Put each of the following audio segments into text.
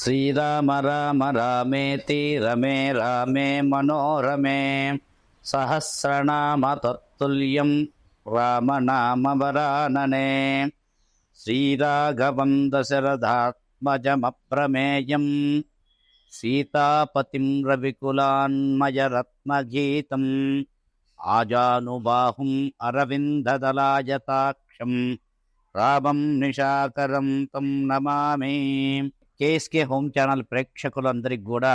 శ్రీరామ రామ రామేతి రమే రామే మనోరమే. సహస్రనామ తత్తుల్యం రామనామవరాననే. శ్రీరాఘవం దశరథాత్మజమప్రమేయం. సీతాపతిం రవికులాన్మయరత్నగీతం. ఆజానుబాహుం అరవిందదలాయతాక్షం. రామం నిశాకరం తం నమామి. కేఎస్కే హోమ్ ఛానల్ ప్రేక్షకులందరికీ కూడా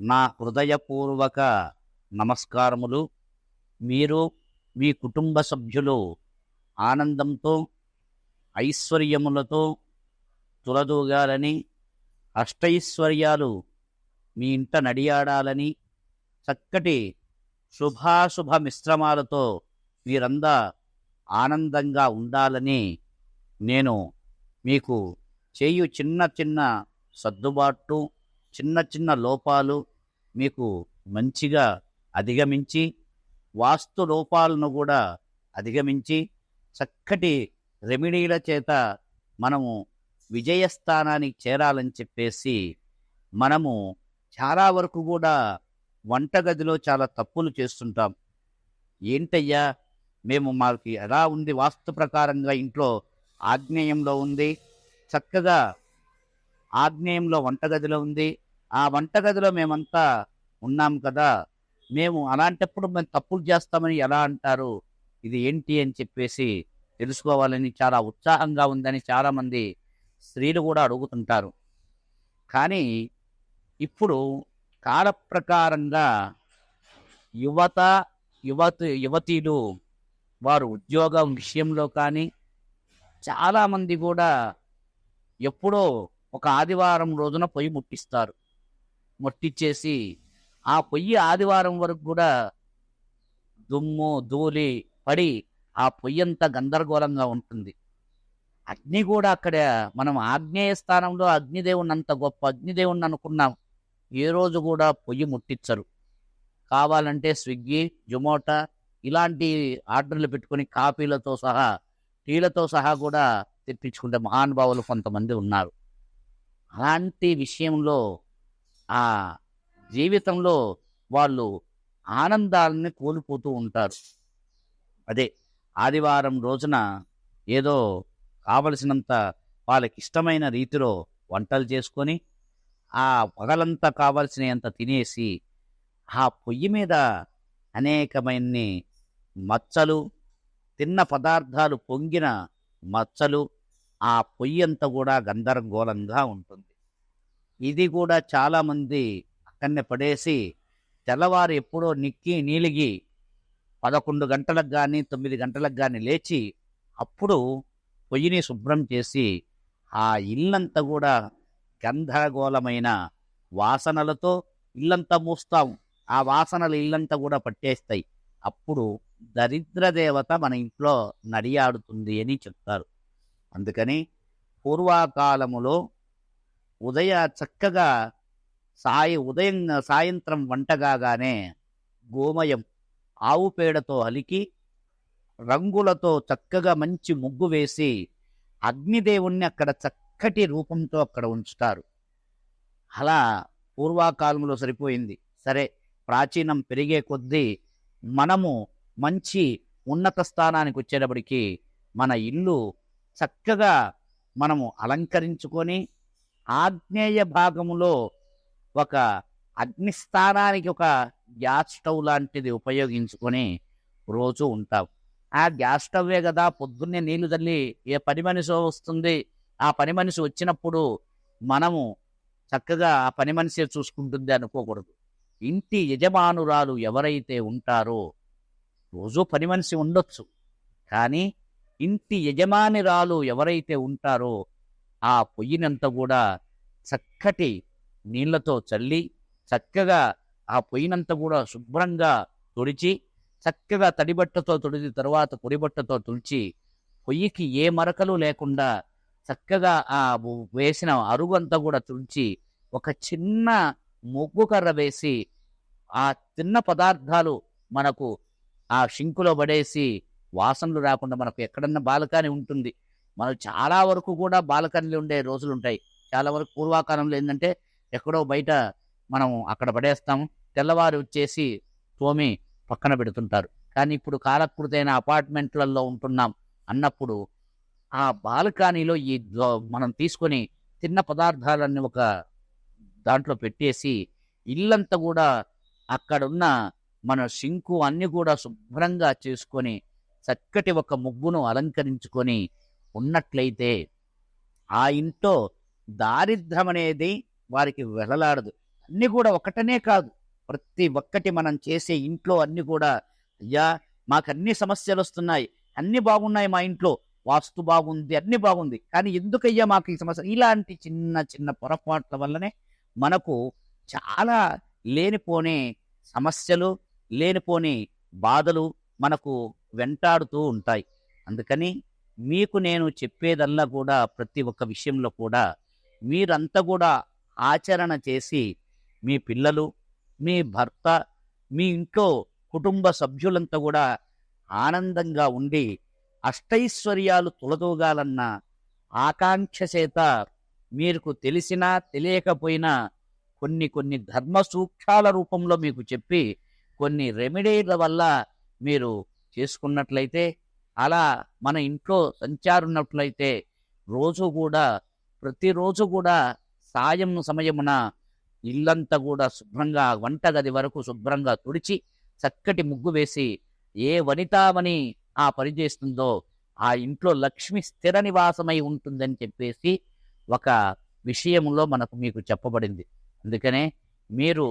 నా హృదయపూర్వక నమస్కారములు. మీరు మీ కుటుంబ సభ్యులు ఆనందంతో ఐశ్వర్యములతో తులదూగాలని అష్టైశ్వర్యాలు మీ ఇంట నడియాడాలని చక్కటి శుభాశుభ మిశ్రమాలతో మీరందా ఆనందంగా ఉండాలని నేను మీకు చేయు చిన్న చిన్న సర్దుబాట్లు చిన్న చిన్న లోపాలు మీకు మంచిగా అధిగమించి వాస్తు లోపాలను కూడా అధిగమించి చక్కటి రెమిడీల చేత మనము విజయస్థానానికి చేరాలని చెప్పేసి మనము చాలా వరకు కూడా వంటగదిలో చాలా తప్పులు చేస్తుంటాం. ఏంటయ్యా? మేము మాకు ఎలా ఉంది వాస్తు ప్రకారంగా ఇంట్లో ఆగ్నేయంలో ఉంది చక్కగా ఆగ్నేయంలో వంటగదిలో ఉంది. ఆ వంటగదిలో మేమంతా ఉన్నాం కదా. మేము అలాంటప్పుడు మేము తప్పులు చేస్తామని ఎలా అంటారు? ఇది ఏంటి అని చెప్పేసి తెలుసుకోవాలని చాలా ఉత్సాహంగా ఉందని చాలామంది స్త్రీలు కూడా అడుగుతుంటారు. కానీ ఇప్పుడు కాల ప్రకారంగా యువత యువత యువతీలు వారు ఉద్యోగం విషయంలో కానీ చాలామంది కూడా ఎప్పుడో ఒక ఆదివారం రోజున పొయ్యి ముట్టిస్తారు. ముట్టించేసి ఆ పొయ్యి ఆదివారం వరకు కూడా దుమ్ము ధూళి పడి ఆ పొయ్యి అంతా గందరగోళంగా ఉంటుంది. అగ్ని కూడా అక్కడ మనం ఆగ్నేయ స్థానంలో అగ్నిదేవుని అంత గొప్ప అగ్నిదేవుని అనుకున్నాం. ఏ రోజు కూడా పొయ్యి ముట్టించరు. కావాలంటే స్విగ్గీ జొమాటో ఇలాంటి ఆర్డర్లు పెట్టుకొని కాఫీలతో సహా టీలతో సహా కూడా తెప్పించుకుంటే మహానుభావులు కొంతమంది ఉన్నారు. అలాంటి విషయంలో ఆ జీవితంలో వాళ్ళు ఆనందాలని కోల్పోతూ ఉంటారు. అదే ఆదివారం రోజున ఏదో కావలసినంత వాళ్ళకి ఇష్టమైన రీతిలో వంటలు చేసుకొని ఆ పగలంతా కావలసినంత తినేసి ఆ పొయ్యి మీద అనేకమైన మచ్చలు తిన్న పదార్థాలు పొంగిన మచ్చలు ఆ పొయ్యి అంతా కూడా గందరగోళంగా ఉంటుంది. ఇది కూడా చాలామంది అక్కడనే పడేసి తెల్లవారు ఎప్పుడో నిక్కి నీలిగి పదకొండు గంటలకు కానీ తొమ్మిది గంటలకు కానీ లేచి అప్పుడు పొయ్యిని శుభ్రం చేసి ఆ ఇల్లంతా కూడా గందరగోళమైన వాసనలతో ఇల్లంతా మూస్తాం. ఆ వాసనలు ఇల్లంతా కూడా పట్టేస్తాయి. అప్పుడు దరిద్ర దేవత మన ఇంట్లో నడియాడుతుంది అని చెప్తారు. అందుకని పూర్వకాలములో ఉదయ చక్కగా సాయి ఉదయం సాయంత్రం వంటగానే గోమయం ఆవు పేడతో అలికి రంగులతో చక్కగా మంచి ముగ్గు వేసి అగ్నిదేవుణ్ణి అక్కడ చక్కటి రూపంతో అక్కడ ఉంచుతారు. అలా పూర్వకాలంలో సరిపోయింది. సరే ప్రాచీనం పెరిగే కొద్దీ మనము మంచి ఉన్నత స్థానానికి వచ్చేటప్పటికి మన ఇల్లు చక్కగా మనము అలంకరించుకొని ఆగ్నేయ భాగములో ఒక అగ్నిస్థానానికి ఒక గ్యాస్ స్టవ్ లాంటిది ఉపయోగించుకొని రోజు ఉంటాం. ఆ గ్యాస్ స్టవ్వే కదా పొద్దున్నే నీళ్ళు తల్లి ఏ పని మనిషి వస్తుంది? ఆ పని మనిషి వచ్చినప్పుడు మనము చక్కగా ఆ పని మనిషి చూసుకుంటుంది అనుకోకూడదు. ఇంటి యజమానురాలు ఎవరైతే ఉంటారో రోజు పని మనిషి ఉండొచ్చు. కానీ ఇంటి యజమానిరాలు ఎవరైతే ఉంటారో ఆ పొయ్యినంతా కూడా చక్కటి నీళ్ళతో చల్లి చక్కగా ఆ పొయ్యినంత కూడా శుభ్రంగా తుడిచి చక్కగా తడిబట్టతో తుడిచి తర్వాత పొడిబట్టతో తుడిచి పొయ్యికి ఏ మరకలు లేకుండా చక్కగా ఆ వేసిన అరుగు అంతా కూడా తుడిచి ఒక చిన్న ముగ్గు కర్ర వేసి ఆ తిన్న పదార్థాలు మనకు ఆ షింకులో పడేసి వాసనలు రాకుండా మనకు ఎక్కడన్నా బాలకాని ఉంటుంది. మనం చాలా వరకు కూడా బాలకనీలు ఉండే రోజులు ఉంటాయి చాలా వరకు పూర్వాకాలంలో ఏంటంటే ఎక్కడో బయట మనం అక్కడ పడేస్తాం. తెల్లవారు వచ్చేసి తోమి పక్కన పెడుతుంటారు. కానీ ఇప్పుడు కాలకృతైన అపార్ట్మెంట్లలో ఉంటున్నాం అన్నప్పుడు ఆ బాల్కనీలో ఈ మనం తీసుకొని తిన్న పదార్థాలన్నీ ఒక దాంట్లో పెట్టేసి ఇల్లంతా కూడా అక్కడున్న మన సింకు అన్నీ కూడా శుభ్రంగా చేసుకొని చక్కటి ఒక ముగ్గును అలంకరించుకొని ఉన్నట్లయితే ఆ ఇంట్లో దారిద్ర్యం అనేది వారికి వెళ్ళలాడదు అన్నీ కూడా ఒకటనే కాదు. ప్రతి ఒక్కటి మనం చేసే ఇంట్లో అన్ని కూడా అయ్యా మాకు అన్ని సమస్యలు వస్తున్నాయి అన్ని బాగున్నాయి మా ఇంట్లో. వాస్తు బాగుంది అన్ని బాగుంది. కానీ ఎందుకయ్యా మాకు ఈ సమస్య? ఇలాంటి చిన్న చిన్న పొరపాట్ల వల్లనే మనకు చాలా లేనిపోని సమస్యలు లేనిపోని బాధలు మనకు వెంటాడుతూ ఉంటాయి. అందుకని మీకు నేను చెప్పేదల్లా కూడా ప్రతి ఒక్క విషయంలో కూడా మీరంతా కూడా ఆచరణ చేసి మీ పిల్లలు మీ భర్త మీ ఇంట్లో కుటుంబ సభ్యులంతా కూడా ఆనందంగా ఉండి అష్టైశ్వర్యాలు తొలదూగాలన్న ఆకాంక్ష చేత మీకు తెలిసినా తెలియకపోయినా కొన్ని కొన్ని ధర్మ సూక్ష్మాల రూపంలో మీకు చెప్పి కొన్ని రెమెడీల వల్ల మీరు చేసుకున్నట్లయితే అలా మన ఇంట్లో సంచారున్నట్లయితే రోజు కూడా ప్రతిరోజు కూడా సాయం సమయమున ఇల్లంతా కూడా శుభ్రంగా వంటగది వరకు శుభ్రంగా తుడిచి చక్కటి ముగ్గు వేసి ఏ వనితామని ఆ పని చేస్తుందో ఆ ఇంట్లో లక్ష్మి స్థిర నివాసమై ఉంటుందని చెప్పేసి ఒక విషయంలో మనకు మీకు చెప్పబడింది. అందుకనే మీరు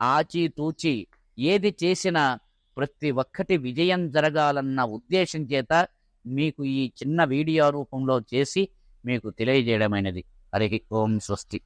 ఆచి తూచి ఏది చేసినా ప్రతి ఒక్కటి విజయం జరగాలన్న ఉద్దేశం చేత మీకు ఈ చిన్న వీడియో రూపంలో చేసి మీకు తెలియజేయడమైనది. హరి ఓం స్వస్తి.